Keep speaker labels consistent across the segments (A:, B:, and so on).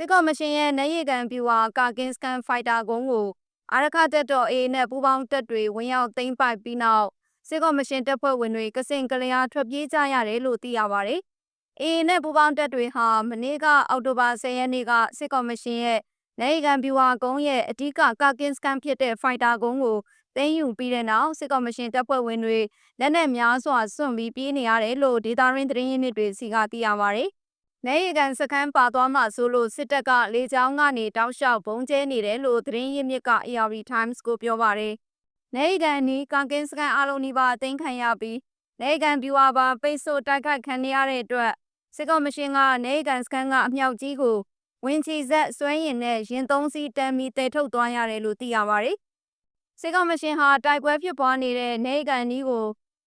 A: စစ်ကော်မရှင်ရဲ့နေရီကန်ပြူဟာကာကင်စကန်ဖိုက်တာကုန်းကိုအာရခတက်တော် A နဲ့ပူးပေါင်းတပ်တွေဝင်ရောက်သိမ်းပိုက်ပြီးနောက်စစ်ကော်မရှင်တပ်ဖွဲ့ဝင်တွေကစင်ကလျာထွက်ပြေးကြရတယ်လို့သိရပါတယ်။ A နဲ့ပူးပေါင်းတပ်တွေဟာမနေ့ကအောက်တိုဘာ10ရက်နေ့ကစစ်ကော်မရှင်ရဲ့နေရီကန်ပြူဟာကုန်းရဲ့အဓိကကာကင်စကန်ဖြစ်တဲ့ဖိုက်တာကုန်းကိုသိမ်းယူပြီးတဲ့နောက်စစ်ကော်မရှင်တပ်ဖွဲ့ဝင်တွေလက်နက်များစွာစွန့်ပြီးပြေးနေရတယ်လို့ဒေတာရင်းသတင်းရင်းမြစ်တွေစီကသိရပါတယ်။ နေရီကန်စခန်းပါသွားမှဆိုလို့စစ်တပ်ကလေကြောင်းကနေတောက်လျှောက်ဘုံကျဲနေတယ်လို့သတင်းရင်းမြစ်က AR Times ကိုပြောပါတယ်။နေရီကန်နီကာကင်စကန်အလုံးနီးပါးအသိမ်းခံရပြီးနေရီကန်ဗျူဟာပါပိတ်ဆို့တိုက်ခိုက်ခံရတဲ့အတွက်စစ်ကော်မရှင်ကနေရီကန်စကန်ကအမြောက်ကြီးကိုဝင်ချီဆက်ဆွဲရင်နဲ့ရင်သုံးစီးတမ်းပြီးတဲထုတ်သွားရတယ်လို့သိရပါတယ်။စစ်ကောင်မရှင်ဟာတိုက်ပွဲဖြစ်ပွားနေတဲ့နေကန်နီးကို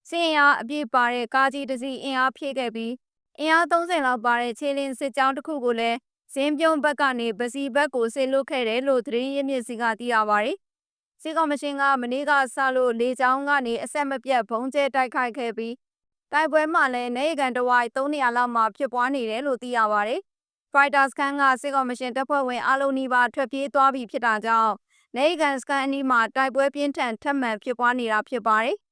A: စင်အားအပြည့်ပါတဲ့ကားကြီးတစ်စီးအင်အားဖြည့်ခဲ့ပြီး အင်အား30လောက်ပါတဲ့ခြေလင်းစစ်ကြောင်းတစ်ခုကိုလည်းဇင်းပြုံးဘက်ကနေပစီဘက်ကိုဆေလွတ်ခဲ့တယ်လို့သတင်းရင်းမြစ်စီကသိရပါတယ်။စစ်ကောင်မရှင်ကမနေ့ကစလို့လေကြောင်းကနေအဆက်မပြတ်ဘုံကျဲတိုက်ခိုက်ခဲ့ပြီးတိုက်ပွဲမှာလည်းနေကန်တဝိုက်300လောက်မှဖြစ်ပွားနေတယ်လို့သိရပါတယ်။ Fighters ခန်းကစစ်ကောင်မရှင်တပ်ဖွဲ့ဝင်အလုံးနီးပါးထွက်ပြေးသွားပြီဖြစ်တာကြောင့်နေကန်စကန်အနီးမှာတိုက်ပွဲပြင်းထန်ထပ်မံဖြစ်ပွားနေတာဖြစ်ပါတယ်။